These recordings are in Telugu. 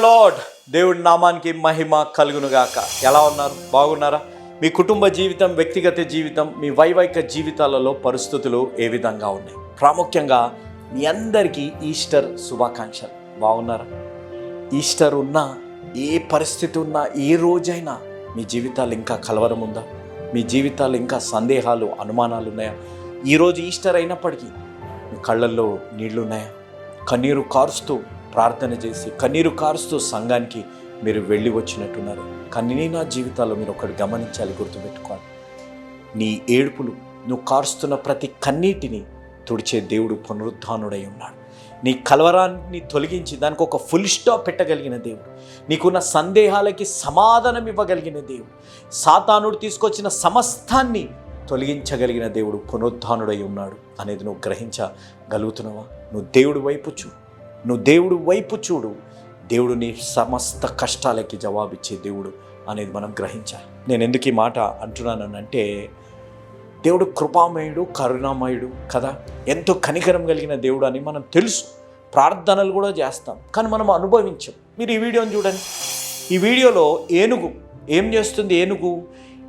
లార్డ్ దేవుడి నామానికి మహిమ కలుగునుగాక. ఎలా ఉన్నారు? బాగున్నారా? మీ కుటుంబ జీవితం వ్యక్తిగత జీవితం మీ వైవాహిక జీవితాలలో పరిస్థితులు ఏ విధంగా ఉన్నాయి? ప్రాముఖ్యంగా మీ అందరికీ ఈస్టర్ శుభాకాంక్షలు. బాగున్నారా? ఈస్టర్ ఉన్నా ఏ పరిస్థితి ఉన్నా ఏ రోజైనా మీ జీవితాలు ఇంకా కలవరం ఉందా? మీ జీవితాలు ఇంకా సందేహాలు అనుమానాలు ఉన్నాయా? ఈరోజు ఈస్టర్ అయినప్పటికీ మీ కళ్ళల్లో నీళ్ళున్నాయా? కన్నీరు కారుస్తూ ప్రార్థన చేసి కన్నీరు కారుస్తూ సంఘానికి మీరు వెళ్ళి వచ్చినట్టున్నారు. కానీ నా జీవితాల్లో మీరు ఒకటి గమనించాలి గుర్తుపెట్టుకోవాలి. నీ ఏడుపులు నువ్వు కారుస్తున్న ప్రతి కన్నీటిని తుడిచే దేవుడు పునరుద్ధానుడై ఉన్నాడు. నీ కలవరాన్ని తొలగించి దానికి ఒక ఫుల్ స్టాప్ పెట్టగలిగిన దేవుడు. నీకున్న సందేహాలకి సమాధానం ఇవ్వగలిగిన దేవుడు. సాతానుడు తీసుకొచ్చిన సమస్తాన్ని తొలగించగలిగిన దేవుడు పునరుద్ధానుడై ఉన్నాడు. అనేది నువ్వు గ్రహించగలుగుతున్నావా? నువ్వు దేవుడి వైపు చూ నువ్వు దేవుడు వైపు చూడు. దేవుడు నీ సమస్త కష్టాలకి జవాబిచ్చే దేవుడు అనేది మనం గ్రహించాలి. నేను ఎందుకు ఈ మాట అంటున్నానంటే దేవుడు కృపామయుడు కరుణామయుడు కదా? ఎంతో కనికరం కలిగిన దేవుడు అని మనం తెలుసు. ప్రార్థనలు కూడా చేస్తాం. కానీ మనం అనుభవించాం. మీరు ఈ వీడియోని చూడండి. ఈ వీడియోలో ఏనుగు ఏం చేస్తుంది? ఏనుగు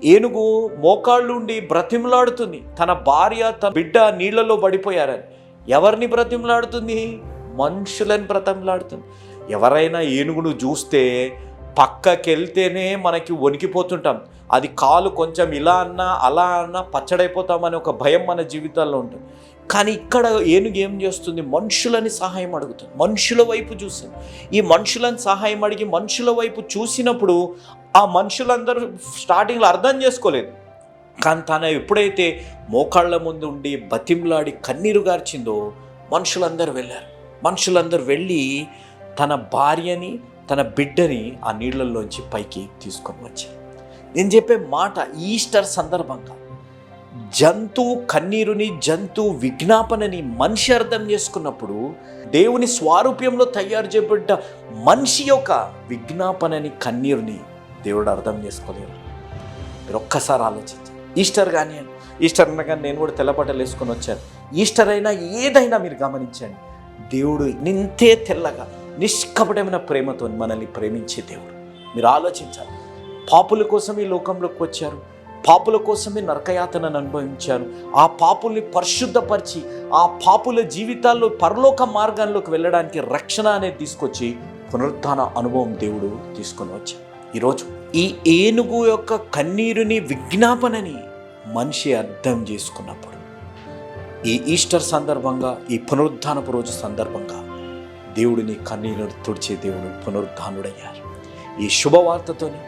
ఏనుగు మోకాళ్ళు ఉండి బ్రతిమలాడుతుంది. తన భార్య తన బిడ్డ నీళ్ళలో పడిపోయారని. ఎవరిని బ్రతిమలాడుతుంది? మనుషులని బ్రతంలాడుతుంది ఎవరైనా ఏనుగును చూస్తే పక్కకెళ్తేనే మనకి వణికిపోతుంటాం. అది కాలు కొంచెం ఇలా అన్నా అలా అన్నా పచ్చడైపోతామని ఒక భయం మన జీవితాల్లో ఉంటుంది. కానీ ఇక్కడ ఏనుగు ఏం చేస్తుంది? మనుషులని సహాయం అడుగుతుంది. మనుషుల వైపు చూస్తుంది ఈ మనుషులని సహాయం అడిగి మనుషుల వైపు చూసినప్పుడు ఆ మనుషులందరూ స్టార్టింగ్లో అర్థం చేసుకోలేదు. కానీ తను ఎప్పుడైతే మోకాళ్ళ ముందు ఉండి బతిమ్లాడి కన్నీరు గార్చిందో మనుషులందరూ వెళ్ళారు. మనుషులందరూ వెళ్ళి తన భార్యని తన బిడ్డని ఆ నీళ్ళల్లోంచి పైకి తీసుకొని వచ్చారు. నేను చెప్పే మాట ఈస్టర్ సందర్భంగా. జంతువు కన్నీరుని జంతువు విజ్ఞాపనని మనిషి అర్థం చేసుకున్నప్పుడు దేవుని స్వారూప్యంలో తయారు చేయబడ్డ మనిషి యొక్క విజ్ఞాపనని కన్నీరుని దేవుడు అర్థం చేసుకోలేరు. మీరు ఒక్కసారి ఆలోచించండి. ఈస్టర్ కానీ ఈస్టర్ అనగా నేను కూడా తెల్లబట్టలు వేసుకొని వచ్చాను. ఈస్టర్ అయినా ఏదైనా మీరు గమనించండి. దేవుడు నింతే తెల్లగా నిష్కపటమైన ప్రేమతో మనల్ని ప్రేమించే దేవుడు. మీరు ఆలోచించాలి. పాపుల కోసం ఈ లోకంలోకి వచ్చారు. పాపుల కోసమే నరకయాతనను అనుభవించారు. ఆ పాపుల్ని పరిశుద్ధపరిచి ఆ పాపుల జీవితాల్లో పరలోక మార్గాల్లోకి వెళ్ళడానికి రక్షణ అనేది తీసుకొచ్చి పునరుద్ధాన అనుభవం దేవుడు తీసుకొని వచ్చారు ఈరోజు ఈ ఏనుగు యొక్క కన్నీరుని విజ్ఞాపనని మనిషి అర్థం చేసుకున్నప్పుడు ఈ ఈస్టర్ సందర్భంగా ఈ పునరుద్ధానపు రోజు సందర్భంగా దేవుడిని కన్నీళ్ళు తుడిచే దేవుడు పునరుద్ధానుడయ్యారు. ఈ శుభవార్తతోని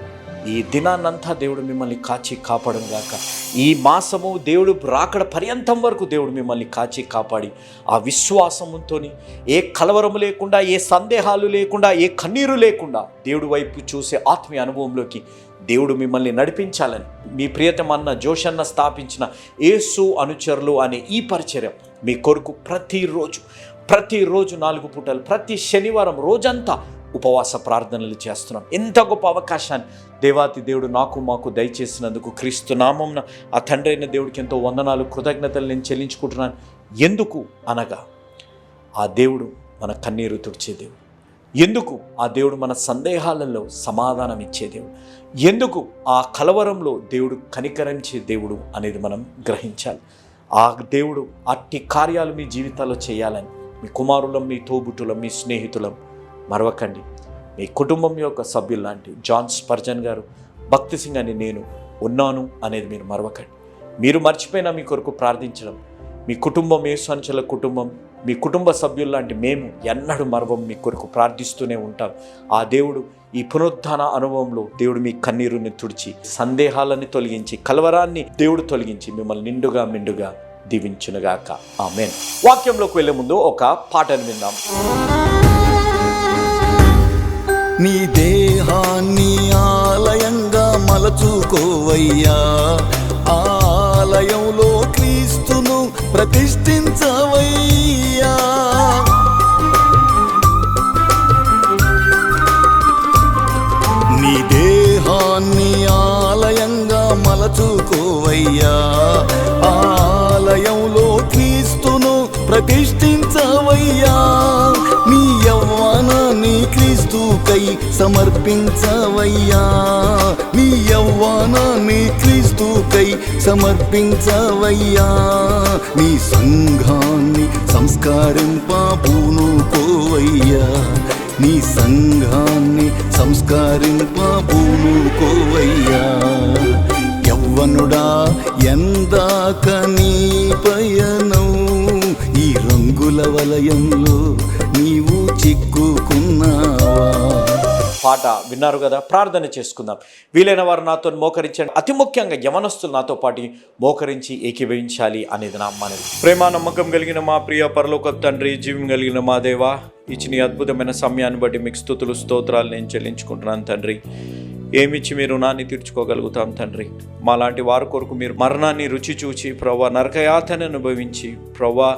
ఈ దినాన్నంతా దేవుడు మిమ్మల్ని కాచి కాపాడం గాక. ఈ మాసము దేవుడు రాకడ పర్యంతం వరకు దేవుడు మిమ్మల్ని కాచి కాపాడి ఆ విశ్వాసముతో ఏ కలవరము లేకుండా ఏ సందేహాలు లేకుండా ఏ కన్నీరు లేకుండా దేవుడి వైపు చూసే ఆత్మీయ అనుభవంలోకి దేవుడు మిమ్మల్ని నడిపించాలని మీ ప్రియతమన్న జోషన్న స్థాపించిన ఏసు అనుచరులు అనే ఈ పరిచర్యం మీ కొరకు ప్రతిరోజు ప్రతిరోజు నాలుగు పూటలు ప్రతి శనివారం రోజంతా ఉపవాస ప్రార్థనలు చేస్తున్నాం. ఎంత గొప్ప అవకాశాన్ని దేవాతి దేవుడు నాకు మాకు దయచేసినందుకు క్రీస్తు నామంన ఆ తండ్రి అయిన దేవుడికి ఎంతో వందనాలు కృతజ్ఞతలు నేను చెల్లించుకుంటున్నాను. ఎందుకు అనగా ఆ దేవుడు మన కన్నీరు తుడిచే దేవుడు. ఎందుకు ఆ దేవుడు మన సందేహాలలో సమాధానం ఇచ్చే దేవుడు? ఎందుకు ఆ కలవరంలో దేవుడు కనికరించే దేవుడు అనేది మనం గ్రహించాలి? ఆ దేవుడు అట్టి కార్యాలు మీ జీవితాల్లో చేయాలని మీ కుమారులం మీ తోబుట్టులం మీ స్నేహితులం మరవకండి. మీ కుటుంబం యొక్క సభ్యులు లాంటి జాన్ స్పర్జన్ గారు భక్తి సింగ్ అని నేను ఉన్నాను అనేది మీరు మరవకండి. మీరు మర్చిపోయినా మీ కొరకు ప్రార్థించడం మీ కుటుంబం ఏసాంచల కుటుంబం మీ కుటుంబ సభ్యుల్లాంటి మేము ఎన్నడూ మరవం మీ కొరకు ప్రార్థిస్తూనే ఉంటాం. ఆ దేవుడు ఈ పునరుద్ధాన అనుభవంలో దేవుడు మీ కన్నీరుని తుడిచి సందేహాలని తొలగించి కలవరాన్ని దేవుడు తొలగించి మిమ్మల్ని నిండుగా మిండుగా దీవించునుగాక. ఆమెన్. వాక్యంలోకి వెళ్ళే ముందు ఒక పాటను విందాం. నీ దేహాన్ని ఆలయంగా మలచుకోవయ్యా. ఆలయంలో ప్రతిష్ఠించవయ్యా. నీ దేహాన్ని ఆలయంగా మలచుకోవయ్యా. ఆలయంలో క్రీస్తును ప్రతిష్ఠ క్రీస్తుకై సమర్పించవయ్యా. నీ యవ్వానాన్ని క్రీస్తుకై సమర్పించవయ్యా. నీ సంఘాన్ని సంస్కరింపబూనుకోవయ్యా. నీ సంఘాన్ని సంస్కరింపబూనుకోవయ్యా. యవ్వనుడా ఎందాక నీ పయనం ఈ రంగుల వలయంలో చిక్కుకున్నావా? పాట విన్నారు కదా ప్రార్థన చేసుకుందాం. వీలైన వారు నాతో మోకరించండి. అతి ముఖ్యంగా యవనస్తులు నాతో పాటు మోకరించి ఏకీభవించాలి అనేది నా మనవి. ప్రేమ నమ్మకం కలిగిన మా ప్రియ పరలోక తండ్రి జీవం కలిగిన మా దేవా ఇచ్చిన అద్భుతమైన సమయాన్ని బట్టి మీకు స్థుతులు స్తోత్రాలు నేను చెల్లించుకుంటున్నాను తండ్రి. ఏమిచ్చి మీరు రుణాన్ని తీర్చుకోగలుగుతాం తండ్రి? మాలాంటి వారి కొరకు మీరు మరణాన్ని రుచి చూచి ప్రవ్వా నరకయాతను అనుభవించి ప్రవ్వా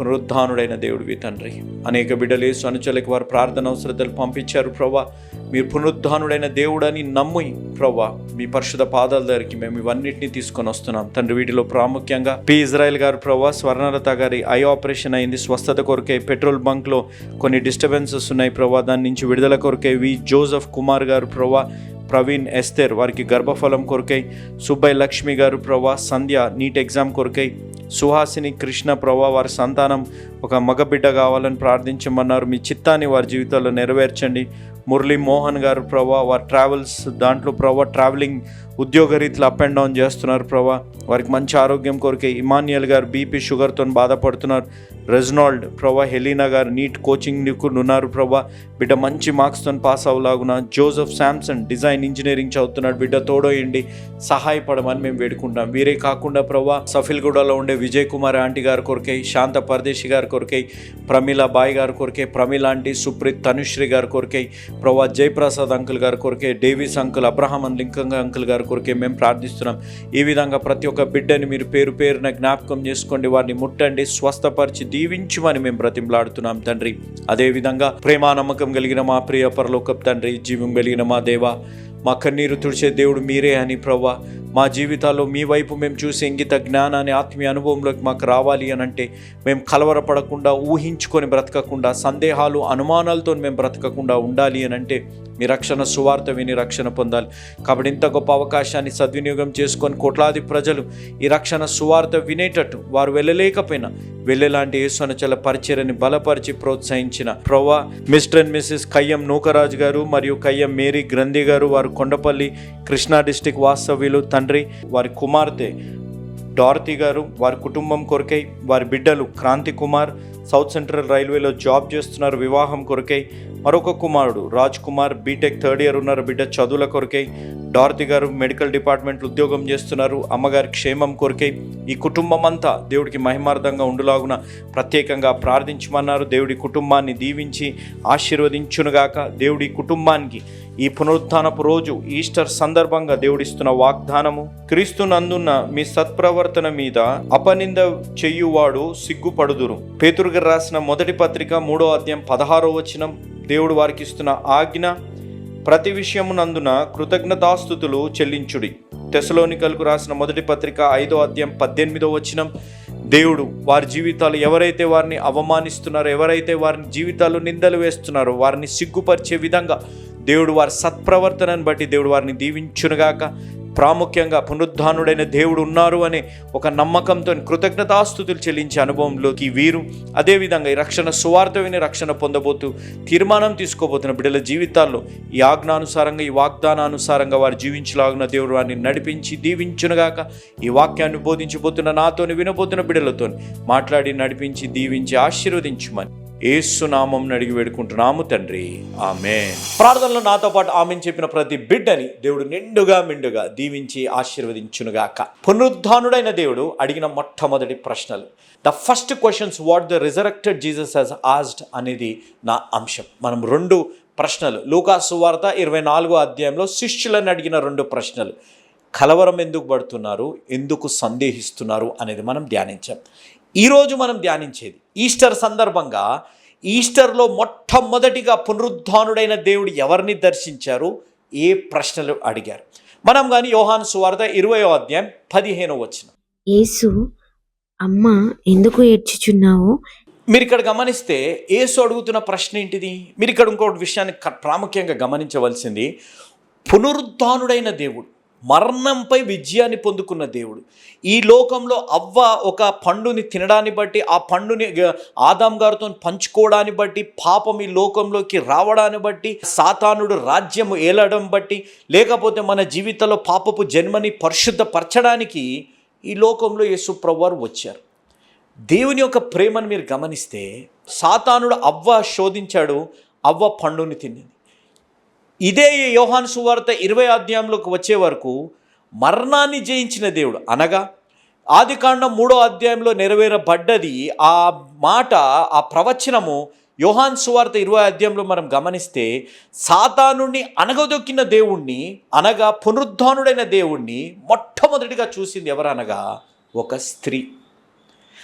పునరుద్ధానుడైన దేవుడివి తండ్రి. అనేక బిడ్డలేసు అనుచలకు వారు ప్రార్థన అవసరతలు పంపించారు ప్రవ్వా. మీరు పునరుద్ధానుడైన దేవుడని నమ్మి ప్రవ్వా మీ పరిశుధ పాదాల దగ్గరికి మేము ఇవన్నిటిని తీసుకొని వస్తున్నాం. తండ్రి వీటిలో ప్రాముఖ్యంగా పి. ఇజ్రాయెల్ గారు ప్రవ్వా స్వర్ణలత గారి ఐ ఆపరేషన్ అయింది. స్వస్థత కొరకే పెట్రోల్ బంక్లో కొన్ని డిస్టర్బెన్సెస్ ఉన్నాయి ప్రవ్వా. దాని నుంచి విడుదల కొరకే వి. జోసఫ్ కుమార్ గారు ప్రవ్వా ప్రవీణ్ ఎస్తేర్ వారికి గర్భఫలం కొరకై సుబ్బయ్య లక్ష్మి గారు ప్రభా సంధ్య నీట్ ఎగ్జామ్ కొరకై సుహాసిని కృష్ణ ప్రభా వారి సంతానం ఒక మగబిడ్డ కావాలని ప్రార్థించమన్నారు. మీ చిత్తాన్ని వారి జీవితాల్లో నెరవేర్చండి. మురళీ మోహన్ గారు ప్రభా వారి ట్రావెల్స్ దాంట్లో ప్రభా ట్రావెలింగ్ ఉద్యోగ రీతిలో అప్ అండ్ డౌన్ చేస్తున్నారు ప్రభా. వారికి మంచి ఆరోగ్యం కోరికే ఇమాన్యుయల్ గారు బీపీ షుగర్తో బాధపడుతున్నారు. రెజ్నాల్డ్ ప్రభా హెలీనా గారు నీట్ కోచింగ్ నిపుణులు ఉన్నారు ప్రభా. బిడ్డ మంచి మార్క్స్తో పాస్ అవ్వలాగున జోసెఫ్ శాంసన్ డిజైన్ ఇంజనీరింగ్ చదువుతున్నాడు. బిడ్డ తోడోయండి సహాయపడమని మేము వేడుకుంటాం వీరే కాకుండా ప్రభా సఫిల్గూడలో ఉండే విజయ్ కుమార్ ఆంటీ గారి కొరకై శాంత పరదేశి గారి కొరకై ప్రమీల బాయ్ గారి కొరకై ప్రమీల ఆంటీ సుప్రీత్ తనుశ్రీ గారి కొరకై ప్రభా జయప్రసాద్ అంకుల్ గారి కొరకే Davis uncle Abraham Lincoln uncle గారి కొరకే మేము ప్రార్థిస్తున్నాం. ఈ విధంగా ప్రతి ఒక్క బిడ్డని మీరు పేరు పేరున జ్ఞాపకం చేసుకోండి. వారిని ముట్టండి స్వస్థపరిచి దీవించమని మేము బ్రతిమలాడుతున్నాం తండ్రి. అదేవిధంగా ప్రేమ నమ్మకం కలిగిన మా ప్రియ పరలోకపు తండ్రి జీవం కలిగిన మా దేవ మా కన్నీరు తుడిచే దేవుడు మీరే అని ప్రవ్వా. మా జీవితాల్లో మీ వైపు మేము చూసే ఇంగిత జ్ఞానాన్ని ఆత్మీయ అనుభవంలోకి మాకు రావాలి అని అంటే మేము కలవరపడకుండా ఊహించుకొని బ్రతకకుండా సందేహాలు అనుమానాలతో మేము బ్రతకకుండా ఉండాలి అని అంటే మీ రక్షణ సువార్త విని రక్షణ పొందాలి. కాబట్టి ఇంత గొప్ప అవకాశాన్ని సద్వినియోగం చేసుకొని కోట్లాది ప్రజలు ఈ రక్షణ సువార్త వినేటట్టు వారు వెళ్ళలేకపోయినా వెళ్ళేలాంటి యేసునచల పరిచయని బలపరిచి ప్రోత్సహించిన ప్రవ్వా. Mr and Mrs Kayyam Nookaraju garu మరియు కయ్యం మేరీ గ్రంథి గారు వారు కొండపల్లి కృష్ణా డిస్టిక్ వాస్తవ్యులు తండ్రి వారి కుమార్తె డార్తి గారు వారి కుటుంబం కొరకై వారి బిడ్డలు క్రాంతి కుమార్ సౌత్ సెంట్రల్ రైల్వేలో జాబ్ చేస్తున్నారు వివాహం కొరకై. మరొక కుమారుడు Raj Kumar BTech third year ఉన్నారు బిడ్డ చదువుల కొరకై. డార్తి గారు మెడికల్ డిపార్ట్మెంట్ ఉద్యోగం చేస్తున్నారు అమ్మగారి క్షేమం కొరకై. ఈ కుటుంబం అంతా దేవుడికి మహిమార్థంగా ఉండులాగున ప్రత్యేకంగా ప్రార్థించమన్నారు. దేవుడి కుటుంబాన్ని దీవించి ఆశీర్వదించునుగాక. దేవుడి కుటుంబానికి ఈ పునరుత్థానపు రోజు ఈస్టర్ సందర్భంగా దేవుడిస్తున్న వాగ్దానము క్రీస్తు నందున్న మీ సత్ప్రవర్తన మీద అపనింద చెయ్యువాడు సిగ్గుపడుదురు. పేతురు పేతురుగారు రాసిన మొదటి పత్రిక మూడో అధ్యాయం పదహారో వచనం దేవుడు వారికి ఇస్తున్న ఆజ్ఞ ప్రతి విషయమునందున కృతజ్ఞతాస్థుతులు చెల్లించుడి. తెసలోనికలకు రాసిన మొదటి పత్రిక ఐదో అధ్యాయం పద్దెనిమిదో వచనం దేవుడు వారి జీవితాలు ఎవరైతే వారిని అవమానిస్తున్నారో ఎవరైతే వారిని జీవితాలు నిందలు వేస్తున్నారో వారిని సిగ్గుపరిచే విధంగా దేవుడు వారి సత్ప్రవర్తనను బట్టి దేవుడు వారిని దీవించునుగాక. ప్రాముఖ్యంగా పునరుద్ధానుడైన దేవుడు ఉన్నారు అనే ఒక నమ్మకంతో కృతజ్ఞతాస్థుతులు చెల్లించే అనుభవంలోకి వీరు అదేవిధంగా ఈ రక్షణ సువార్త విని రక్షణ పొందబోతూ తీర్మానం తీసుకోబోతున్న బిడ్డల జీవితాల్లో ఈ ఆజ్ఞానుసారంగా ఈ వాగ్దానానుసారంగా వారు జీవించలాగిన దేవుడు వారిని నడిపించి దీవించునుగాక. ఈ వాక్యాన్ని బోధించబోతున్న నాతోని వినబోతున్న బిడ్డలతో మాట్లాడి నడిపించి దీవించి ఆశీర్వదించుమని. ఏసునామం అడిగి వేడుకుంటున్నాము తండ్రి. ఆమె ప్రార్థనలో నాతో పాటు ఆమెను చెప్పిన ప్రతి బిడ్డని దేవుడు నిండుగా మిండుగా దీవించి ఆశీర్వదించునుగాక. పునరుద్ధానుడైన దేవుడు అడిగిన మొట్టమొదటి ప్రశ్నలు. The first questions what the resurrected Jesus he's asked అనేది నా అంశం. మనం రెండు ప్రశ్నలు. లూకాసు వార్త ఇరవై నాలుగో అధ్యాయంలో శిష్యులను అడిగిన రెండు ప్రశ్నలు. కలవరం ఎందుకు పడుతున్నారు? ఎందుకు సందేహిస్తున్నారు? అనేది మనం ధ్యానించాం. ఈరోజు మనం ధ్యానించేది ఈస్టర్ సందర్భంగా ఈస్టర్లో మొట్టమొదటిగా పునరుద్ధానుడైన దేవుడు ఎవరిని దర్శించారు? ఏ ప్రశ్నలు అడిగారు? మనం కానీ యోహాను సువార్త ఇరవయో అధ్యాయం పదిహేనో వచ్చిన యేసు అమ్మ ఎందుకు ఏడ్చుచున్నావు? మీరు ఇక్కడ గమనిస్తే ఏసు అడుగుతున్న ప్రశ్న ఏంటిది? మీరు ఇక్కడ ఇంకొకటి విషయాన్ని ప్రాముఖ్యంగా గమనించవలసింది పునరుద్ధానుడైన దేవుడు మరణంపై విజయాన్ని పొందుకున్న దేవుడు. ఈ లోకంలో అవ్వ ఒక పండుని తినడాన్ని బట్టి ఆ పండుని ఆదాం గారితో పంచుకోవడాన్ని బట్టి పాపం ఈ లోకంలోకి రావడాన్ని బట్టి సాతానుడు రాజ్యము ఏలడం బట్టి లేకపోతే మన జీవితంలో పాపపు జన్మని పరిశుద్ధపరచడానికి ఈ లోకంలో యేసుప్రభు వారు వచ్చారు. దేవుని యొక్క ప్రేమను మీరు గమనిస్తే సాతానుడు అవ్వ శోధించాడు అవ్వ పండుని తినింది ఇదే యోహాను సువార్త ఇరవై అధ్యాయంలోకి వచ్చే వరకు మరణాన్ని జయించిన దేవుడు. అనగా ఆదికాండం మూడో అధ్యాయంలో నెరవేరబడ్డది ఆ మాట ఆ ప్రవచనము యోహాన్ సువార్త ఇరవై అధ్యాయంలో మనం గమనిస్తే సాతానుడిని అనగదొక్కిన దేవుణ్ణి అనగా పునరుద్ధానుడైన దేవుణ్ణి మొట్టమొదటిగా చూసింది ఎవరనగా ఒక స్త్రీ.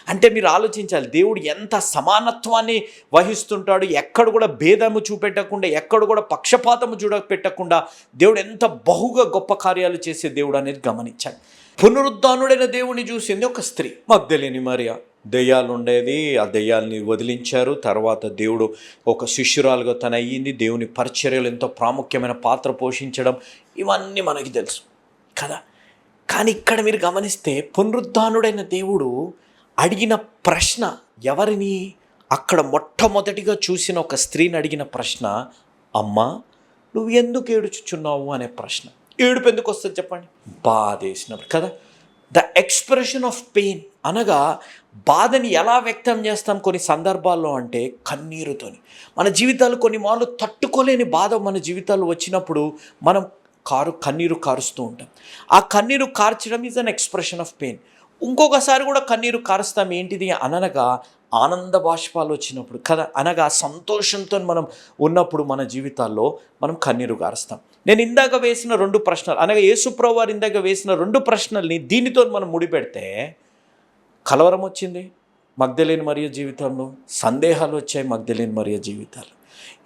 అంటే మీరు ఆలోచించాలి దేవుడు ఎంత సమానత్వాన్ని వహిస్తుంటాడు ఎక్కడ కూడా భేదము చూపెట్టకుండా ఎక్కడ కూడా పక్షపాతము చూడపెట్టకుండా దేవుడు ఎంత బహుగా గొప్ప కార్యాలు చేసే దేవుడు అనేది గమనించాలి. పునరుద్ధానుడైన దేవుని చూసింది ఒక స్త్రీ మగ్ధలేని మరియా. దెయ్యాలు ఉండేది ఆ దెయ్యాల్ని వదిలించారు తర్వాత దేవుడు ఒక శిష్యురాలుగా తన అయ్యింది దేవుని పరిచర్యలు ఎంతో ప్రాముఖ్యమైన పాత్ర పోషించడం ఇవన్నీ మనకి తెలుసు కదా. కానీ ఇక్కడ మీరు గమనిస్తే పునరుద్ధానుడైన దేవుడు అడిగిన ప్రశ్న ఎవరిని? అక్కడ మొట్టమొదటిగా చూసిన ఒక స్త్రీని అడిగిన ప్రశ్న అమ్మా నువ్వు ఎందుకు ఏడుచుచున్నావు? అనే ప్రశ్న. ఏడుపు ఎందుకు వస్తుంది చెప్పండి. బాధేసినప్పుడు కదా. ద ఎక్స్ప్రెషన్ ఆఫ్ పెయిన్ అనగా బాధని ఎలా వ్యక్తం చేస్తాం కొన్ని సందర్భాల్లో అంటే కన్నీరుతోని. మన జీవితాలు కొన్ని మార్లు తట్టుకోలేని బాధ మన జీవితాలు వచ్చినప్పుడు మనం కారు కన్నీరు కారుస్తూ ఉంటాం. ఆ కన్నీరు కార్చడం is an expression of pain ఇంకొకసారి కూడా కన్నీరు కారుస్తాం ఏంటిది అనగా ఆనంద బాష్పాలు వచ్చినప్పుడు కదా అనగా సంతోషంతో మనం ఉన్నప్పుడు మన జీవితాల్లో మనం కన్నీరు కారుస్తాం నేను ఇందాక వేసిన రెండు ప్రశ్నలు అనగా యేసుప్రభు వారు ఇందాక వేసిన రెండు ప్రశ్నల్ని దీనితో మనం ముడిపెడితే కలవరం వచ్చింది మగ్ధలేని మరియ జీవితంలో సందేహాలు వచ్చాయి మగ్ధలేని మరియ జీవితాలు.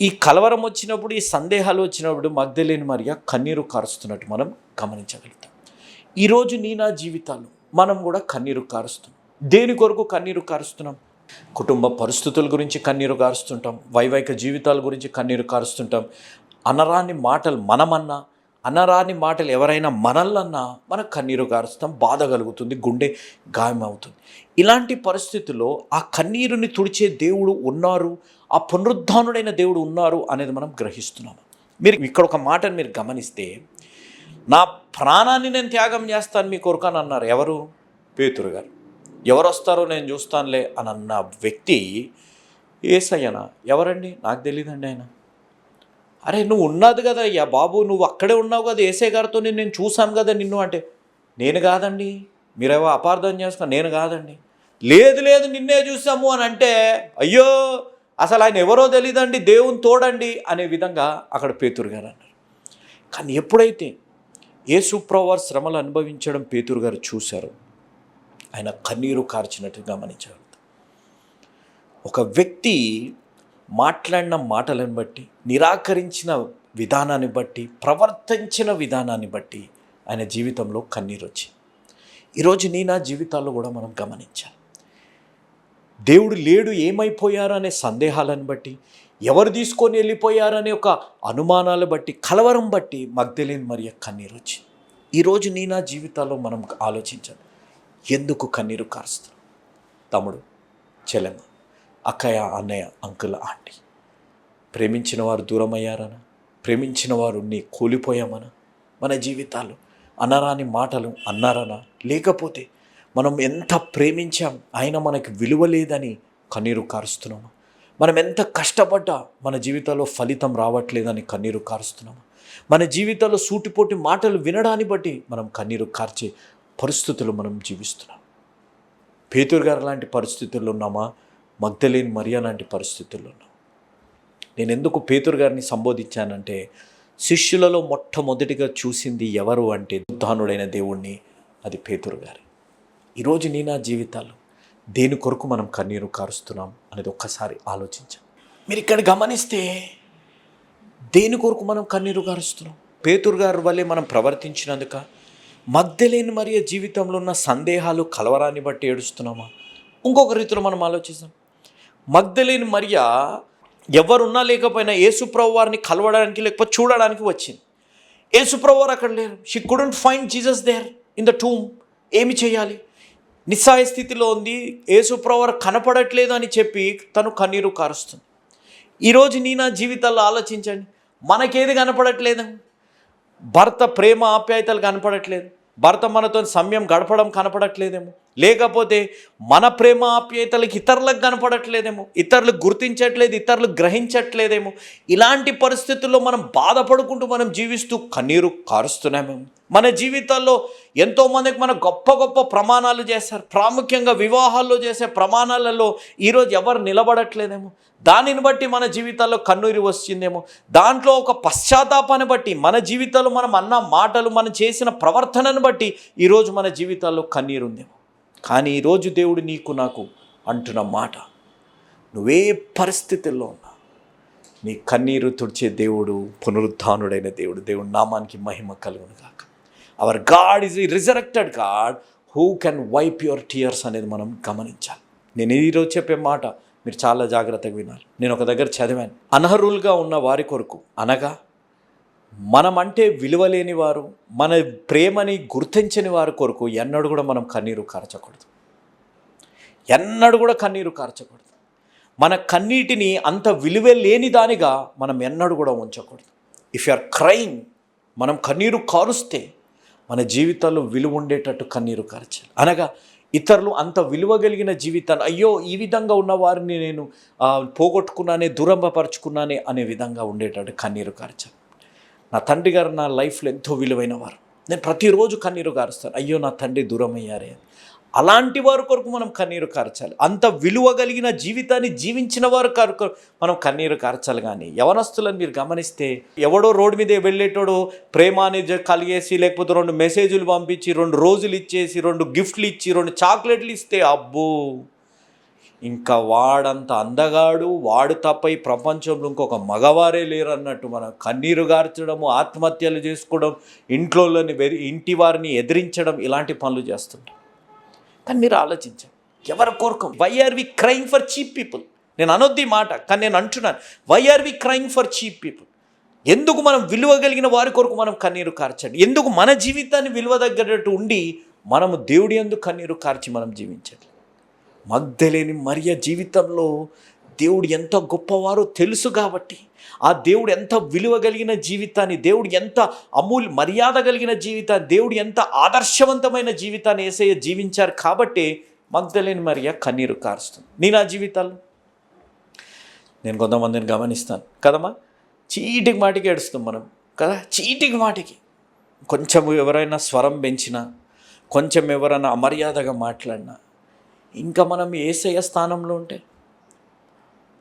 ఈ కలవరం వచ్చినప్పుడు ఈ సందేహాలు వచ్చినప్పుడు మగ్ధలేని మరియ కన్నీరు కారుస్తున్నట్టు మనం గమనించగలుగుతాం. ఈరోజు నీ నా జీవితాలు మనం కూడా కన్నీరు కారుస్తున్నాం దేని కొరకు కన్నీరు కారుస్తున్నాం? కుటుంబ పరిస్థితుల గురించి కన్నీరు కారుస్తుంటాం. వైవాహిక జీవితాల గురించి కన్నీరు కారుస్తుంటాం. అనరాని మాటలు మనమన్నా అనరాని మాటలు ఎవరైనా మనల్లన్నా మనకు కన్నీరు కారుస్తాం. బాధ కలుగుతుంది గుండె గాయం అవుతుంది. ఇలాంటి పరిస్థితుల్లో ఆ కన్నీరుని తుడిచే దేవుడు ఉన్నారు ఆ పునరుద్ధానుడైన దేవుడు ఉన్నారు అనేది మనం గ్రహిస్తున్నాము. మీరు ఇక్కడ ఒక మాటను మీరు గమనిస్తే నా ప్రాణాన్ని నేను త్యాగం చేస్తాను మీ కొరకు అని అన్నారు. ఎవరు? పేతురు గారు. ఎవరు వస్తారో నేను చూస్తానులే అని అన్న వ్యక్తి ఏసయ్యనా? ఎవరండి? నాకు తెలియదండి ఆయన. అరే నువ్వు ఉన్నది కదా అయ్యా బాబు. నువ్వు అక్కడే ఉన్నావు కదా. ఏసే గారితో నేను నేను చూసాను కదా నిన్ను అంటే. నేను కాదండి. మీరేవో అపార్థం చేసుకున్నా నేను కాదండి. లేదు లేదు నిన్నే చూసాము అని అంటే అయ్యో అసలు ఆయన ఎవరో తెలియదండి దేవుని తోడండి అనే విధంగా అక్కడ పేతురు గారు అన్నారు. కానీ ఎప్పుడైతే యేసుప్రవార్ శ్రమలు అనుభవించడం పేతురు గారు చూశారు. ఆయన కన్నీరు కార్చినట్టు గమనించారు. ఒక వ్యక్తి మాట్లాడిన మాటలను బట్టి నిరాకరించిన విధానాన్ని బట్టి ప్రవర్తించిన విధానాన్ని బట్టి ఆయన జీవితంలో కన్నీరు వచ్చి ఈరోజు నీ నా జీవితాల్లో కూడా మనం గమనించాలి. దేవుడు లేడు ఏమైపోయారు అనే సందేహాలను బట్టి ఎవరు తీసుకొని వెళ్ళిపోయారనే ఒక అనుమానాలు బట్టి కలవరం బట్టి మగ్ధలేని మరియ కన్నీరు వచ్చి ఈరోజు నీ నా జీవితాల్లో మనం ఆలోచించాలి ఎందుకు కన్నీరు కారుస్తున్నాం తమ్ముడు చెల్లెమ్మ అక్కయ్య అన్నయ్య అంకుల్ ఆంటీ ప్రేమించిన వారు దూరమయ్యారనా? ప్రేమించిన వారు నీ కూలిపోయామనా? మన జీవితాలు అనరాని మాటలు అన్నారనా? లేకపోతే మనం ఎంత ప్రేమించాం అయినా మనకి విలువ లేదని కన్నీరు కారుస్తున్నామా? మనం ఎంత కష్టపడ్డా మన జీవితంలో ఫలితం రావట్లేదని కన్నీరు కారుస్తున్నామా. మన జీవితంలో సూటిపోటి మాటలు వినడాన్ని బట్టి మనం కన్నీరు కార్చే పరిస్థితులు మనం జీవిస్తున్నాం. పేతురు గారు లాంటి పరిస్థితుల్లో ఉన్నామా? మగ్ధలేని మరియా లాంటి పరిస్థితుల్లో ఉన్నాం. నేను ఎందుకు పేతురు గారిని సంబోధించానంటే శిష్యులలో మొట్టమొదటిగా చూసింది ఎవరు అంటే ఉద్ధానుడైన దేవుణ్ణి అది పేతురు గారు. ఈరోజు నీ నా జీవితాలు దేని కొరకు మనం కన్నీరు కారుస్తున్నాం అనేది ఒక్కసారి ఆలోచించాం మీరు ఇక్కడ గమనిస్తే దేని కొరకు మనం కన్నీరు కారుస్తున్నాం? పేతురు గారి వల్లే మనం ప్రవర్తించినందుక మధ్యలేని మరియ జీవితంలో ఉన్న సందేహాలు కలవరాన్ని బట్టి ఏడుస్తున్నామా? ఇంకొక రీతిలో మనం ఆలోచిస్తాం. మగ్ధలేని మరియా ఎవరున్నా లేకపోయినా యేసుప్రభు వారిని కలవడానికి లేకపోతే చూడడానికి వచ్చింది. యేసుప్రభు వారు అక్కడ లేరు. She couldn't find Jesus there in the tomb ఏమి చేయాలి? నిస్సాయ స్థితిలో ఉంది యేసుప్రభు కనపడట్లేదు అని చెప్పి తను కన్నీరు కారుస్తుంది. ఈరోజు నీ నా జీవితాల్లో ఆలోచించండి మనకేది కనపడట్లేదు? భర్త ప్రేమ ఆప్యాయతలు కనపడట్లేదు భర్త మనతో సమయం గడపడం కనపడట్లేదేమో? లేకపోతే మన ప్రేమ ఆప్యాయతలకు ఇతరులకు కనపడట్లేదేమో ఇతరులు గుర్తించట్లేదు ఇతరులు గ్రహించట్లేదేమో ఇలాంటి పరిస్థితుల్లో మనం బాధపడుకుంటూ మనం జీవిస్తూ కన్నీరు కారుస్తున్నామేమో. మన జీవితాల్లో ఎంతోమందికి మన గొప్ప గొప్ప ప్రమాణాలు చేస్తారు ప్రాముఖ్యంగా వివాహాల్లో చేసే ప్రమాణాలలో ఈరోజు ఎవరు నిలబడట్లేదేమో. దానిని బట్టి మన జీవితాల్లో కన్నీరు వచ్చిందేమో దాంట్లో ఒక పశ్చాత్తాపాన్ని బట్టి మన జీవితాల్లో మనం అన్న మాటలు మనం చేసిన ప్రవర్తనను బట్టి ఈరోజు మన జీవితాల్లో కన్నీరు ఉందేమో కానీ ఈరోజు దేవుడు నీకు నాకు అంటున్న మాట నువ్వే పరిస్థితుల్లో ఉన్నా. నీ కన్నీరు తుడిచే దేవుడు పునరుద్ధానుడైన దేవుడు దేవుడు నామానికి మహిమ కలుగును కాక అవర్ గాడ్ ఈజ్ ఈ resurrected God who can wipe your tears అనేది మనం గమనించాలి. నేను ఈరోజు చెప్పే మాట మీరు చాలా జాగ్రత్తగా వినాలి. నేను ఒక దగ్గర చదివాను. అనర్హులుగా ఉన్న వారి కొరకు అనగా మనమంటే విలువలేని వారు మన ప్రేమని గుర్తించని వారి కొరకు ఎన్నడూ కూడా మనం కన్నీరు కార్చకూడదు. ఎన్నడూ కూడా కన్నీరు కార్చకూడదు. మన కన్నీటిని అంత విలువ లేని దానిగా మనం ఎన్నడూ కూడా ఉంచకూడదు. ఇఫ్ యు ఆర్ క్రైమ్ మనం కన్నీరు కారుస్తే మన జీవితాల్లో విలువ ఉండేటట్టు కన్నీరు కార్చాలి. అనగా ఇతరులు అంత విలువ కలిగిన జీవితాన్ని అయ్యో ఈ విధంగా ఉన్న వారిని నేను పోగొట్టుకున్నానే దూరంపరుచుకున్నానే అనే విధంగా ఉండేటట్టు కన్నీరు కార్చాలి. నా తండ్రి గారు నా లైఫ్లో ఎంతో విలువైన వారు నేను ప్రతిరోజు కన్నీరు కారుస్తాను. అయ్యో నా తండ్రి దూరం అయ్యారే అలాంటి వారి కొరకు మనం కన్నీరు కార్చాలి. అంత విలువ కలిగిన జీవితాన్ని జీవించిన వారు కొరకు మనం కన్నీరు కార్చాలి కానీ యవనస్తులను మీరు గమనిస్తే ఎవడో రోడ్డు మీద వెళ్ళేటోడు ప్రేమ అనేది కలిగేసి లేకపోతే రెండు మెసేజ్లు పంపించి రెండు రోజులు ఇచ్చేసి రెండు గిఫ్ట్లు ఇచ్చి రెండు చాక్లెట్లు ఇస్తే అబ్బో! ఇంకా వాడంత అందగాడు వాడు తప్ప ఈ ప్రపంచంలో ఇంకొక మగవారే లేరు అన్నట్టు మనం కన్నీరు గార్చడము ఆత్మహత్యలు చేసుకోవడం ఇంట్లోని వెరి ఇంటి వారిని ఎదిరించడం ఇలాంటి పనులు చేస్తుంటాం. కానీ మీరు ఆలోచించండి. ఎవరి కోరుకోం? Why are we crying for cheap people నేను అనొద్ది మాట కానీ నేను అంటున్నాను. Why are we crying for cheap people ఎందుకు మనం విలువ కలిగిన వారి కొరకు మనం కన్నీరు కార్చండి? ఎందుకు మన జీవితాన్ని విలువ తగ్గట్టు ఉండి మనము దేవుడి ఎందుకు కన్నీరు కార్చి మనం జీవించట్లేదు? మగ్ధలేని మరియ జీవితంలో దేవుడు ఎంత గొప్పవారో తెలుసు కాబట్టి ఆ దేవుడు ఎంత విలువ కలిగిన జీవితాన్ని దేవుడు ఎంత అమూల్య మర్యాద కలిగిన జీవితాన్ని దేవుడు ఎంత ఆదర్శవంతమైన జీవితాన్ని ఏసయ్య జీవించారు కాబట్టి మగ్ధలేని మరియ కన్నీరు కారుస్తుంది. నీ నా జీవితాల్లో? నేను కొంతమందిని గమనిస్తాను. కదమ్మా? చీటికి మాటికి ఏడుస్తాం మనం. కదా? చీటికి మాటికి. కొంచెం ఎవరైనా స్వరం పెంచినా కొంచెం ఎవరైనా అమర్యాదగా మాట్లాడినా ఇంకా మనం ఏసయ్య స్థానంలో ఉంటే?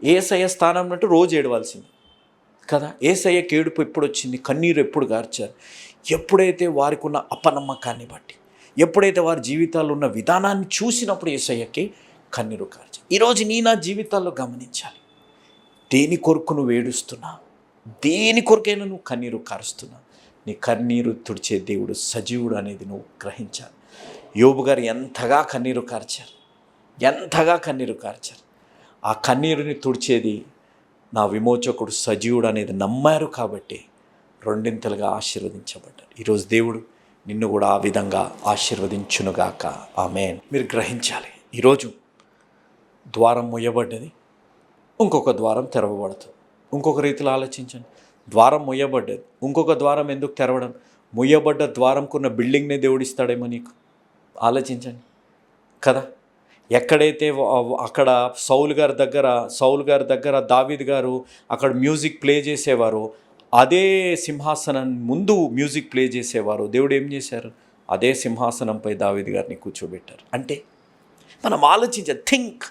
ఏసయ్య స్థానంలో ఉంటే రోజు ఏడవలసింది. కదా? ఏసయ్య కేడుపు ఎప్పుడు వచ్చింది కన్నీరు ఎప్పుడు గార్చారు? ఎప్పుడైతే వారికి ఉన్న అపనమ్మకాన్ని బట్టి ఎప్పుడైతే వారి జీవితాల్లో ఉన్న విధానాన్ని చూసినప్పుడు ఏసయ్యకి కన్నీరు కార్చారు ఈరోజు నీ నా జీవితాల్లో గమనించాలి. దేని కొరకు నువ్వు ఏడుస్తున్నా? దేని కొరకైనా నువ్వు కన్నీరు కారుస్తున్నా? నీ కన్నీరు తుడిచే దేవుడు సజీవుడు అనేది నువ్వు గ్రహించాలి. యోబు గారు ఎంతగా కన్నీరు కార్చారు? ఎంతగా కన్నీరు కార్చారు. ఆ కన్నీరుని తుడిచేది నా విమోచకుడు సజీవుడు అనేది నమ్మారు కాబట్టి రెండింతలుగా ఆశీర్వదించబడ్డారు. ఈరోజు దేవుడు నిన్ను కూడా ఆ విధంగా ఆశీర్వదించునుగాక. ఆమె మీరు గ్రహించాలి. ఈరోజు ద్వారం మొయ్యబడ్డది. ఇంకొక ద్వారం తెరవబడుతుంది. ఇంకొక రీతిలో ఆలోచించండి. ద్వారం మొయ్యబడ్డది. ఇంకొక ద్వారం ఎందుకు తెరవడం? మొయ్యబడ్డ ద్వారంకున్న బిల్డింగ్నే దేవుడిస్తాడేమో నీకు. ఆలోచించండి. కదా? ఎక్కడైతే అక్కడ సౌల్ గారి దగ్గర సౌల్ గారి దగ్గర దావిద్ గారు అక్కడ మ్యూజిక్ ప్లే చేసేవారు అదే సింహాసనం ముందు మ్యూజిక్ ప్లే చేసేవారు. దేవుడు ఏం చేశారు? అదే సింహాసనంపై దావిద్ గారిని కూర్చోబెట్టారు. అంటే మనం ఆలోచించ think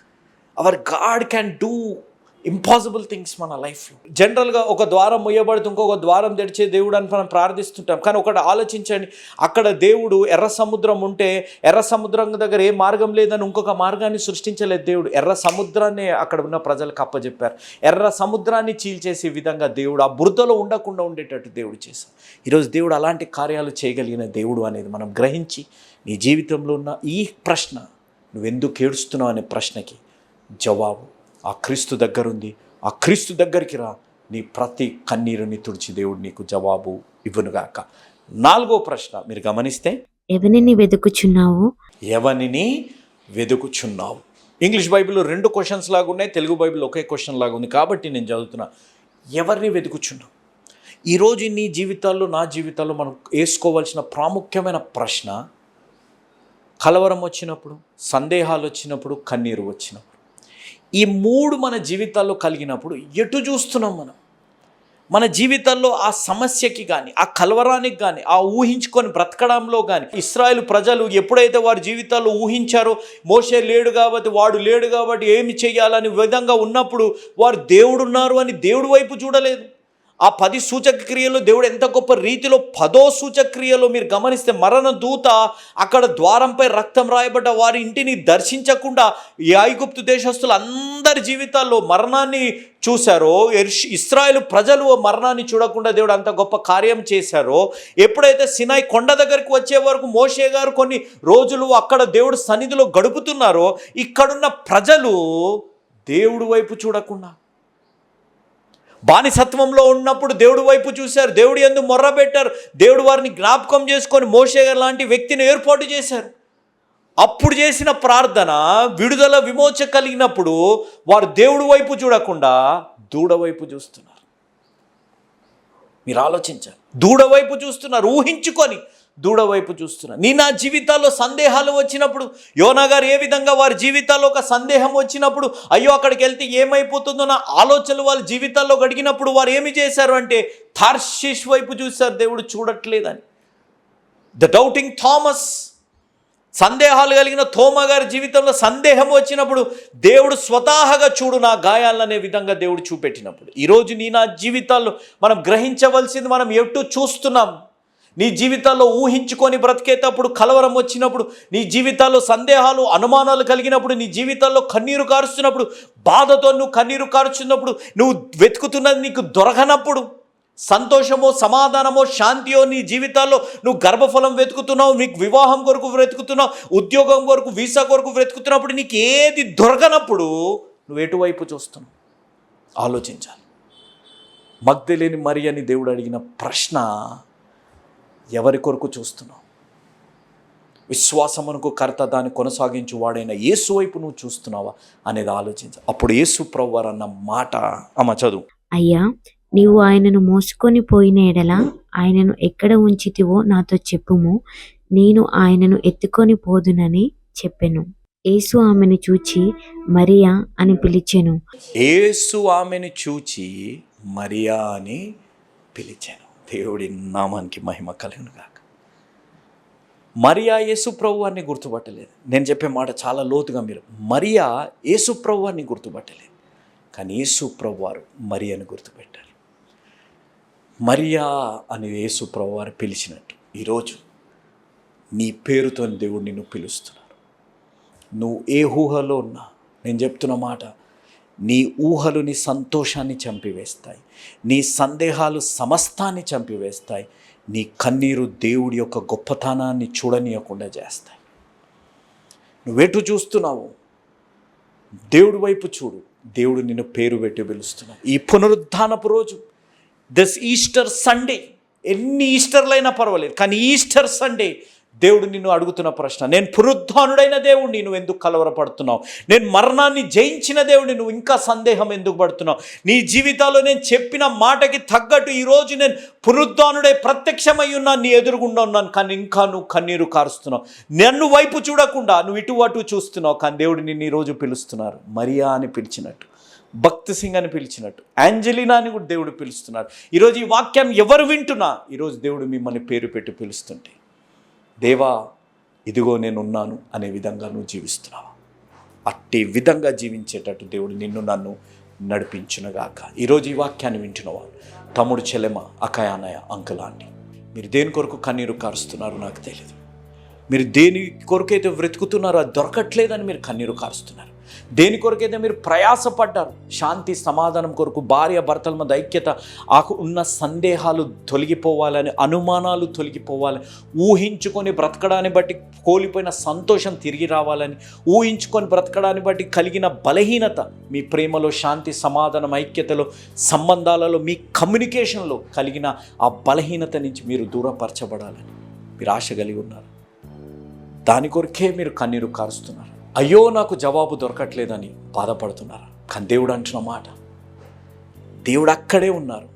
our God can do impossible things మన లైఫ్లో జనరల్గా ఒక ద్వారం ముయ్యబడితే ఇంకొక ద్వారం తెరిచే దేవుడు అని మనం ప్రార్థిస్తుంటాం. కానీ ఒకటి ఆలోచించండి అక్కడ దేవుడు ఎర్ర సముద్రం ఉంటే ఎర్ర సముద్రం దగ్గర ఏ మార్గం లేదని ఇంకొక మార్గాన్ని సృష్టించలేదు దేవుడు. ఎర్ర సముద్రాన్ని అక్కడ ఉన్న ప్రజలకు అప్పచెప్పారు ఎర్ర సముద్రాన్ని చీల్చేసే విధంగా దేవుడు ఆ బురదలో ఉండకుండా ఉండేటట్టు దేవుడు చేశారు ఈరోజు దేవుడు అలాంటి కార్యాలు చేయగలిగిన దేవుడు అనేది మనం గ్రహించి నీ జీవితంలో ఉన్న ఈ ప్రశ్న నువ్వెందుకు ఏడుస్తున్నావు అనే ప్రశ్నకి జవాబు ఆ క్రీస్తు దగ్గరుంది. ఆ క్రీస్తు దగ్గరికి రా. నీ ప్రతి కన్నీరుని తుడిచి దేవుడు నీకు జవాబు ఇవ్వనుగాక. నాలుగో ప్రశ్న మీరు గమనిస్తే ఎవరిని వెతుకుచున్నావు ఎవనిని వెతుకుచున్నావు ఇంగ్లీష్ బైబిల్లో రెండు క్వశ్చన్స్ లాగా ఉన్నాయి తెలుగు బైబిల్ ఒకే క్వశ్చన్ లాగా ఉంది. కాబట్టి నేను చదువుతున్నా. ఎవరిని వెతుకుచున్నావు ఈరోజు నీ జీవితాల్లో నా జీవితాల్లో మనం వేసుకోవాల్సిన ప్రాముఖ్యమైన ప్రశ్న కలవరం వచ్చినప్పుడు సందేహాలు వచ్చినప్పుడు కన్నీరు వచ్చినప్పుడు. ఈ మూడు మన జీవితాల్లో కలిగినప్పుడు ఎటు చూస్తున్నాం మనం? మన జీవితాల్లో ఆ సమస్యకి కానీ ఆ కలవరానికి కానీ ఆ ఊహించుకొని బ్రతకడంలో కానీ ఇస్రాయల్ ప్రజలు ఎప్పుడైతే వారి జీవితాల్లో ఊహించారో మోసే లేడు కాబట్టి వాడు లేడు కాబట్టి ఏమి చేయాలని విధంగా ఉన్నప్పుడు వారు దేవుడున్నారు అని దేవుడి వైపు చూడలేదు. ఆ పది సూచక క్రియలు దేవుడు ఎంత గొప్ప రీతిలో పదో సూచక్రియలో మీరు గమనిస్తే మరణ దూత అక్కడ ద్వారంపై రక్తం రాయబడ్డ వారి ఇంటిని దర్శించకుండా యాయిగుప్తు దేశస్తులు అందరి జీవితాల్లో మరణాన్ని చూశారో ఇస్రాయేల్ ప్రజలు ఓ మరణాన్ని చూడకుండా దేవుడు అంత గొప్ప కార్యం చేశారో ఎప్పుడైతే సినాయి కొండ దగ్గరికి వచ్చే వరకు మోషే గారు కొన్ని రోజులు అక్కడ దేవుడు సన్నిధిలో గడుపుతున్నారో ఇక్కడున్న ప్రజలు దేవుడు వైపు చూడకుండా బానిసత్వంలో ఉన్నప్పుడు దేవుడి వైపు చూశారు. దేవుడి ఎందు మొర్ర పెట్టారు. దేవుడు వారిని జ్ఞాపకం చేసుకొని మోసే లాంటి వ్యక్తిని ఏర్పాటు చేశారు. అప్పుడు చేసిన ప్రార్థన విడుదల విమోచ కలిగినప్పుడు వారు దేవుడి వైపు చూడకుండా దూడ వైపు చూస్తున్నారు. మీరు ఆలోచించాలి. దూడ వైపు చూస్తున్నారు. ఊహించుకొని దూడ వైపు నీ నా జీవితాల్లో సందేహాలు వచ్చినప్పుడు యోనా గారు ఏ విధంగా వారి జీవితాల్లో ఒక సందేహం వచ్చినప్పుడు అయ్యో అక్కడికి వెళ్తే ఏమైపోతుందో నా ఆలోచనలు వాళ్ళ జీవితాల్లో గడిగినప్పుడు వారు ఏమి చేశారు అంటే థార్షిష్ వైపు చూశారు. దేవుడు చూడట్లేదని. ద డౌటింగ్ థామస్ సందేహాలు కలిగిన తోమ గారి జీవితంలో సందేహం వచ్చినప్పుడు దేవుడు స్వతహాగా చూడు నా గాయాలనే విధంగా దేవుడు చూపెట్టినప్పుడు. ఈరోజు నీ నా జీవితాల్లో మనం గ్రహించవలసింది మనం ఎటు చూస్తున్నాం? నీ జీవితాల్లో ఊహించుకొని బ్రతికేటప్పుడు కలవరం వచ్చినప్పుడు నీ జీవితాల్లో సందేహాలు అనుమానాలు కలిగినప్పుడు నీ జీవితాల్లో కన్నీరు కారుస్తున్నప్పుడు బాధతో నువ్వు కన్నీరు కారుస్తున్నప్పుడు నువ్వు వెతుకుతున్నది నీకు దొరకనప్పుడు సంతోషమో సమాధానమో శాంతియో నీ జీవితాల్లో నువ్వు గర్భఫలం వెతుకుతున్నావు నీకు వివాహం కొరకు వెతుకుతున్నావు ఉద్యోగం కొరకు వీసా కొరకు వెతుకుతున్నప్పుడు నీకు ఏది దొరకనప్పుడు నువ్వు ఎటువైపు చూస్తున్నావు? ఆలోచించాలి. మగ్ధలేని మరి అని దేవుడు అడిగిన ప్రశ్న ఎవరి కొరకు చూస్తున్నావు? విశ్వాసమునకు కర్త దాన్ని కొనసాగించు వాడైన యేసు వైపు నువ్వు చూస్తున్నావా అనేది ఆలోచించు. అప్పుడు యేసు ప్రవ్వారు అన్న మాట అమ్మ చదువు. అయ్యా నీవు ఆయనను మోసుకొని పోయిన ఎడల ఆయనను ఎక్కడ ఉంచితివో నాతో చెప్పుము. నేను ఆయనను ఎత్తుకొని పోదునని చెప్పెను. యేసు ఆమెను చూచి మరియా అని పిలిచెను. యేసు ఆమెను చూచి మరియా అని పిలిచాను. దేవుడి నామానికి మహిమ కలుగును మరియా యేసుప్రభు అని గుర్తుపట్టలేదు. నేను చెప్పే మాట చాలా లోతుగా మీరు మరియా యేసుప్రభు అని గుర్తుపట్టలేదు. కానీ యేసుప్రభు వారు మరియని గుర్తుపెట్టారు. మరియా అని యేసుప్రభు ప్రభువారు పిలిచినట్టు ఈరోజు నీ పేరుతో దేవుడు నిన్ను పిలుస్తున్నాడు. నువ్వు ఏ ఊహలో ఉన్నా నేను చెప్తున్న మాట నీ ఊహలు నీ సంతోషాన్ని చంపివేస్తాయి. నీ సందేహాలు సమస్తాన్ని చంపివేస్తాయి. నీ కన్నీరు దేవుడి యొక్క గొప్పతనాన్ని చూడనీయకుండా చేస్తాయి. నువ్వెటు చూస్తున్నావు? దేవుడి వైపు చూడు. దేవుడు నిన్ను పేరు పెట్టి పిలుస్తున్నావు ఈ పునరుద్ధానపు రోజు దిస్ ఈస్టర్ సండే ఎన్ని ఈస్టర్లైనా పర్వాలేదు కానీ ఈస్టర్ సండే దేవుడు నిన్ను అడుగుతున్న ప్రశ్న నేను పునరుద్ధానుడైన దేవుడిని నువ్వు ఎందుకు కలవరపడుతున్నావు? నేను మరణాన్ని జయించిన దేవుడిని నువ్వు ఇంకా సందేహం ఎందుకు పడుతున్నావు? నీ జీవితాల్లో నేను చెప్పిన మాటకి తగ్గట్టు ఈరోజు నేను పునరుద్ధానుడై ప్రత్యక్షమై ఉన్నాను నీ ఎదురుగుండా ఉన్నాను కానీ ఇంకా నువ్వు కన్నీరు కారుస్తున్నావు. నన్ను వైపు చూడకుండా నువ్వు ఇటు అటు చూస్తున్నావు కానీ దేవుడు నిన్ను ఈరోజు పిలుస్తున్నారు. మరియా అని పిలిచినట్టు భక్తి సింగ్ అని పిలిచినట్టు యాంజలినా అని కూడా దేవుడు పిలుస్తున్నారు. ఈరోజు ఈ వాక్యం ఎవరు వింటున్నా ఈరోజు దేవుడు మిమ్మల్ని పేరు పెట్టి పిలుస్తుంటే దేవా ఇదిగో నేను ఉన్నాను అనే విధంగా నువ్వు జీవిస్తున్నావా? అట్టి విధంగా జీవించేటట్టు దేవుడు నిన్ను నన్ను నడిపించునుగాక. ఈరోజు ఈ వాక్యాన్ని వింటున్నవారు తమ్ముడు చెలెమ అకయానయ అంకులాంటి మీరు దేని కొరకు కన్నీరు కారుస్తున్నారు నాకు తెలియదు మీరు దేని కొరకైతే వెతుకుతున్నారో అది దొరకట్లేదని మీరు కన్నీరు కారుస్తున్నారు. దేని కొరకైతే మీరు ప్రయాసపడ్డారు? శాంతి సమాధానం కొరకు భార్య భర్తల మధ్య ఐక్యత ఆకు ఉన్న సందేహాలు తొలగిపోవాలని అనుమానాలు తొలగిపోవాలని ఊహించుకొని బ్రతకడాన్ని బట్టి కోల్పోయిన సంతోషం తిరిగి రావాలని ఊహించుకొని బ్రతకడాన్ని బట్టి కలిగిన బలహీనత మీ ప్రేమలో శాంతి సమాధానం ఐక్యతలో సంబంధాలలో మీ కమ్యూనికేషన్లో కలిగిన ఆ బలహీనత నుంచి మీరు దూరపరచబడాలని మీరు ఆశ కలిగి ఉన్నారు. దాని కొరకే మీరు కన్నీరు కారుస్తున్నారు. అయ్యో నాకు జవాబు దొరకట్లేదని బాధపడుతున్నారు? కానీ దేవుడు అంటున్న మాట దేవుడు అక్కడే ఉన్నారు.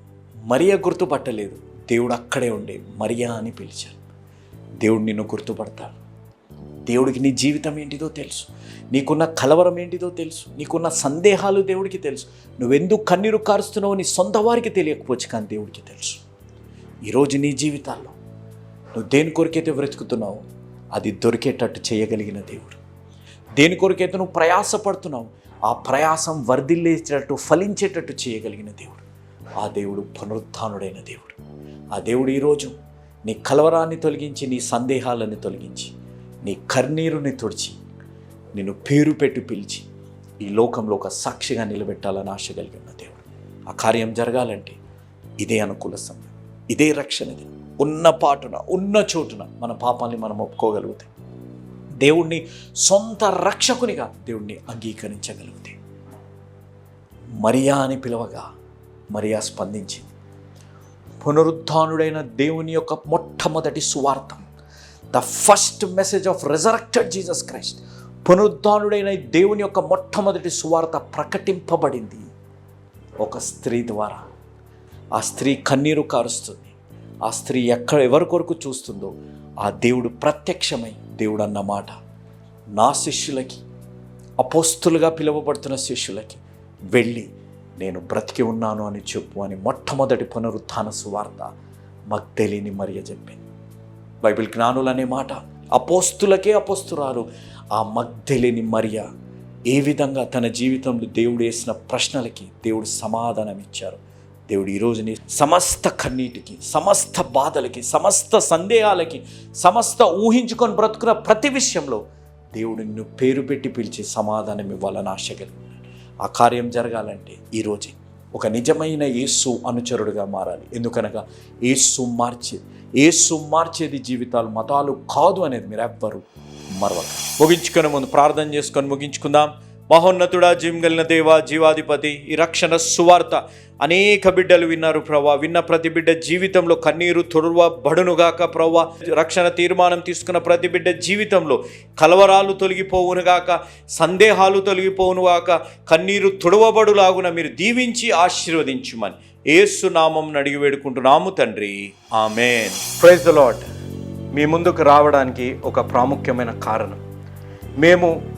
మరియా గుర్తుపట్టలేదు. దేవుడు అక్కడే ఉండే మరియా అని పిలిచారు. దేవుడు నిన్ను గుర్తుపడతాడు. దేవుడికి నీ జీవితం ఏంటిదో తెలుసు. నీకున్న కలవరం ఏంటిదో తెలుసు. నీకున్న సందేహాలు దేవుడికి తెలుసు. నువ్వెందుకు కన్నీరు కారుస్తున్నావు నీ సొంత వారికి తెలియకపోవచ్చు కానీ దేవుడికి తెలుసు. ఈరోజు నీ జీవితాల్లో నువ్వు దేని కొరికైతే వెతుకుతున్నావో అది దొరికేటట్టు చేయగలిగిన దేవుడు. దేని కొరకైతే నువ్వు ప్రయాసపడుతున్నావు ఆ ప్రయాసం వర్ధిల్లేటట్టు ఫలించేటట్టు చేయగలిగిన దేవుడు. ఆ దేవుడు పునరుద్ధానుడైన దేవుడు. ఆ దేవుడు ఈరోజు నీ కలవరాన్ని తొలగించి నీ సందేహాలను తొలగించి నీ కర్నీరుని తుడిచి నిన్ను పేరు పెట్టి పిలిచి ఈ లోకంలో ఒక సాక్షిగా నిలబెట్టాలని ఆశ కలిగిన దేవుడు. ఆ కార్యం జరగాలంటే ఇదే అనుకూల సమయం ఇదే రక్షణది ఉన్న పాటున ఉన్న చోటున మన పాపాన్ని మనం ఒప్పుకోగలుగుతాం దేవుణ్ణి సొంత రక్షకునిగా దేవుణ్ణి అంగీకరించగలిగితే. మరియా అని పిలవగా మరియా స్పందించింది పునరుద్ధానుడైన దేవుని యొక్క మొట్టమొదటి సువార్థం the first message of resurrected Jesus Christ పునరుద్ధానుడైన దేవుని యొక్క మొట్టమొదటి సువార్త ప్రకటింపబడింది. ఒక స్త్రీ ద్వారా ఆ స్త్రీ కన్నీరు కారుస్తుంది ఆ స్త్రీ ఎక్కడ ఎవరి కొరకు చూస్తుందో ఆ దేవుడు ప్రత్యక్షమై దేవుడు అన్నమాట నా శిష్యులకి అపోస్తులుగా పిలువబడుతున్న శిష్యులకి వెళ్ళి నేను బ్రతికి ఉన్నాను అని చెప్పు అని మొట్టమొదటి పునరుత్థాన సువార్త మగ్ధలిని మరియ చెప్పింది. బైబిల్ జ్ఞానులు అనే మాట అపోస్తులకే అపోస్తురాలు. ఆ మగ్ధలిని మరియ ఏ విధంగా తన జీవితంలో దేవుడు వేసిన ప్రశ్నలకి దేవుడు సమాధానం ఇచ్చారు దేవుడు ఈరోజుని సమస్త కన్నీటికి సమస్త బాధలకి సమస్త సందేహాలకి సమస్త ఊహించుకొని బ్రతుకున్న ప్రతి విషయంలో దేవుడు నిన్ను పేరు పెట్టి పిలిచి సమాధానం ఇవ్వాలని ఆశ కలిగినాడు ఆ కార్యం జరగాలంటే ఈరోజే ఒక నిజమైన యేసు అనుచరుడుగా మారాలి. ఎందుకనగా యేసు మార్చేది యేసు మార్చేది జీవితాలు మతాలు కాదు అనేది మీరు ఎవ్వరు మరవక ముగించుకునే ముందు ప్రార్థన చేసుకొని ముగించుకుందాం. మహోన్నతుడా జిమ్గలిన దేవ జీవాధిపతి ఈ రక్షణ సువార్త అనేక బిడ్డలు విన్నారు ప్రవ్వా. విన్న ప్రతి బిడ్డ జీవితంలో కన్నీరు తొడవ బడునుగాక ప్రవ్వా. రక్షణ తీర్మానం తీసుకున్న ప్రతి బిడ్డ జీవితంలో కలవరాలు తొలగిపోవునుగాక సందేహాలు తొలగిపోవునుగాక కన్నీరు తొడవబడులాగున మీరు దీవించి ఆశీర్వదించుమని ఏసు నామం అడిగి వేడుకుంటున్నాము తండ్రి. ఆమెన్. ప్రైజ్ ద లాడ్ మీ ముందుకు రావడానికి ఒక ప్రాముఖ్యమైన కారణం. మేము